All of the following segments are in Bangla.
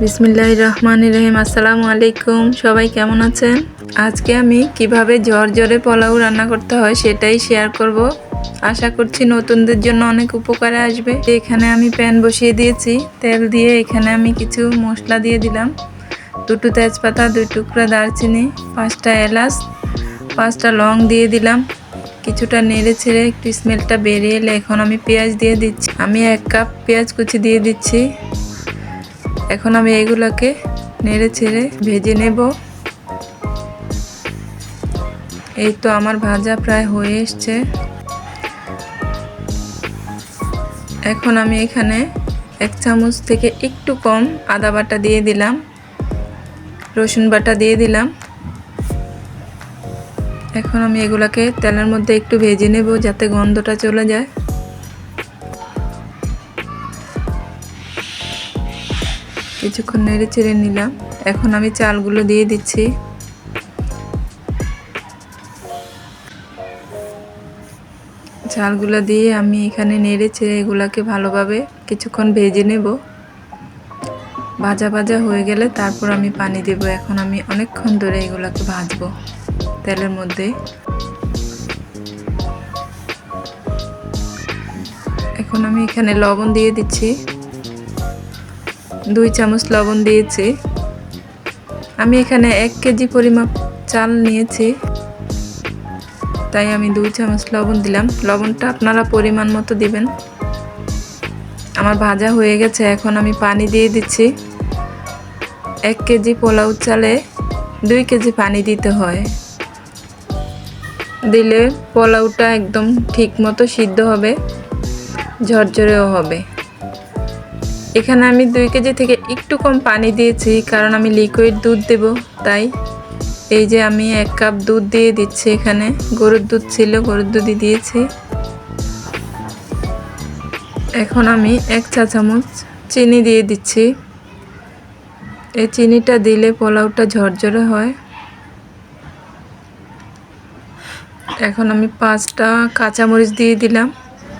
বিসমিল্লাহ রহমান রহিম আসসালামু আলাইকুম সবাই কেমন আছেন? আজকে আমি কীভাবে ঝরঝরে পোলাও রান্না করতে হয় সেটাই শেয়ার করব। আশা করছি নতুনদের জন্য অনেক উপকারে আসবে। এখানে আমি প্যান বসিয়ে দিয়েছি। তেল দিয়ে এখানে আমি কিছু মশলা দিয়ে দিলাম। দুটো তেজপাতা, দুই টুকরা দারচিনি, পাঁচটা এলাচ, পাঁচটা লং দিয়ে দিলাম। কিছুটা নেড়ে ছেড়ে একটু স্মেলটা বেরিয়ে এলে এখন আমি পেঁয়াজ দিয়ে দিচ্ছি। আমি এক কাপ পেঁয়াজ কুচি দিয়ে দিচ্ছি। এখন আমি এগুলোকে নেড়ে ছেড়ে ভেজে নেব। এই তো আমার ভাজা প্রায় হয়ে এসছে। এখন আমি এখানে এক চামচ থেকে একটু কম আদা বাটা দিয়ে দিলাম, রসুন বাটা দিয়ে দিলাম। এখন আমি এগুলাকে তেলের মধ্যে একটু ভেজে নেব যাতে গন্ধটা চলে যায়। কিছুক্ষণ নেড়ে চেড়ে নিলাম। এখন আমি চালগুলো দিয়ে দিচ্ছি। চালগুলো দিয়ে আমি এখানে নেড়ে চেড়ে এগুলাকে ভালোভাবে কিছুক্ষণ ভেজে নেব। ভাজা ভাজা হয়ে গেলে তারপর আমি পানি দেব। এখন আমি অনেকক্ষণ ধরে এগুলাকে ভাজবো তেলের মধ্যে। এখন আমি এখানে লবণ দিয়ে দিচ্ছি। দুই চামচ লবণ দিয়েছি। আমি এখানে এক কেজি পরিমাপ চাল নিয়েছি। তাই আমি দুই চামচ লবণ দিলাম। লবণটা আপনারা পরিমাণ মতো দিবেন। আমার ভাজা হয়ে গেছে, এখন আমি পানি দিয়ে দিচ্ছি। এক কেজি পোলাও চালে দুই কেজি পানি দিতে হয়। দিলে পোলাওটা একদম ঠিক মতো সিদ্ধ হবে, ঝরঝরেও হবে। এখানে আমি দুই কেজি থেকে একটু কম পানি দিয়েছি, কারণ আমি লিকুইড দুধ দেব, তাই। এই যে আমি এক কাপ দুধ দিয়ে দিচ্ছি এখানে। গরুর দুধ ছিল, গরুর দুধই দিয়েছি। এখন আমি এক চা চামচ চিনি দিয়ে দিচ্ছি। এই চিনিটা দিলে পোলাওটা ঝরঝরে হয়। এখন আমি পাঁচটা কাঁচামরিচ দিয়ে দিলাম।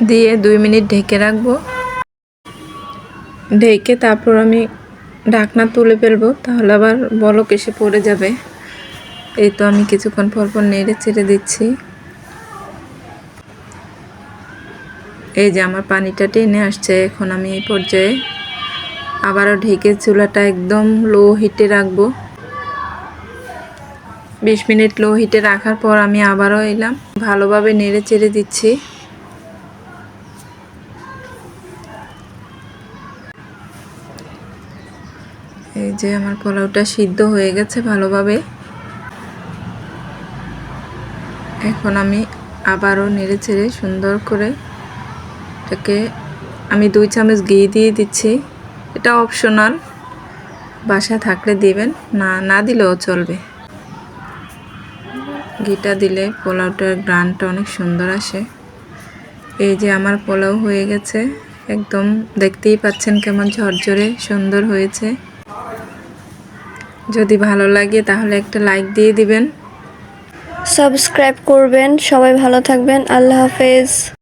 দিয়ে দুই মিনিট ঢেকে রাখব। ঢেকে তারপর আমি ঢাকনা তুলে ফেলব, তাহলে আবার বলক এসে পড়ে যাবে। এই তো আমি কিছুক্ষণ পর পর নেড়ে ছেড়ে দিচ্ছি। এই যে আমার পানিটা টেনে আসছে, এখন আমি এই পর্যায়ে আবারও ঢেকে চুলাটা একদম লো হিটে রাখব। বিশ মিনিট লো হিটে রাখার পর আমি আবারও এলাম। ভালোভাবে নেড়ে চেড়ে দিচ্ছি। এই যে আমার পোলাওটা সিদ্ধ হয়ে গেছে ভালোভাবে। এখন আমি আবারও নেড়ে চেড়ে সুন্দর করে এটাকে আমি দুই চামচ ঘি দিয়ে দিচ্ছি। এটা অপশনাল বাসা থাকলে দিবেন, না না দিলেও চলবে। ঘিটা দিলে পোলাওটার গ্রানটা অনেক সুন্দর আসে। এই যে আমার পোলাও হয়ে গেছে, একদম দেখতেই পাচ্ছেন কেমন ঝরঝরে সুন্দর হয়েছে। যদি ভালো লাগে তাহলে একটা লাইক দিয়ে দিবেন। সাবস্ক্রাইব করবেন। সবাই ভালো থাকবেন। আল্লাহ হাফেজ।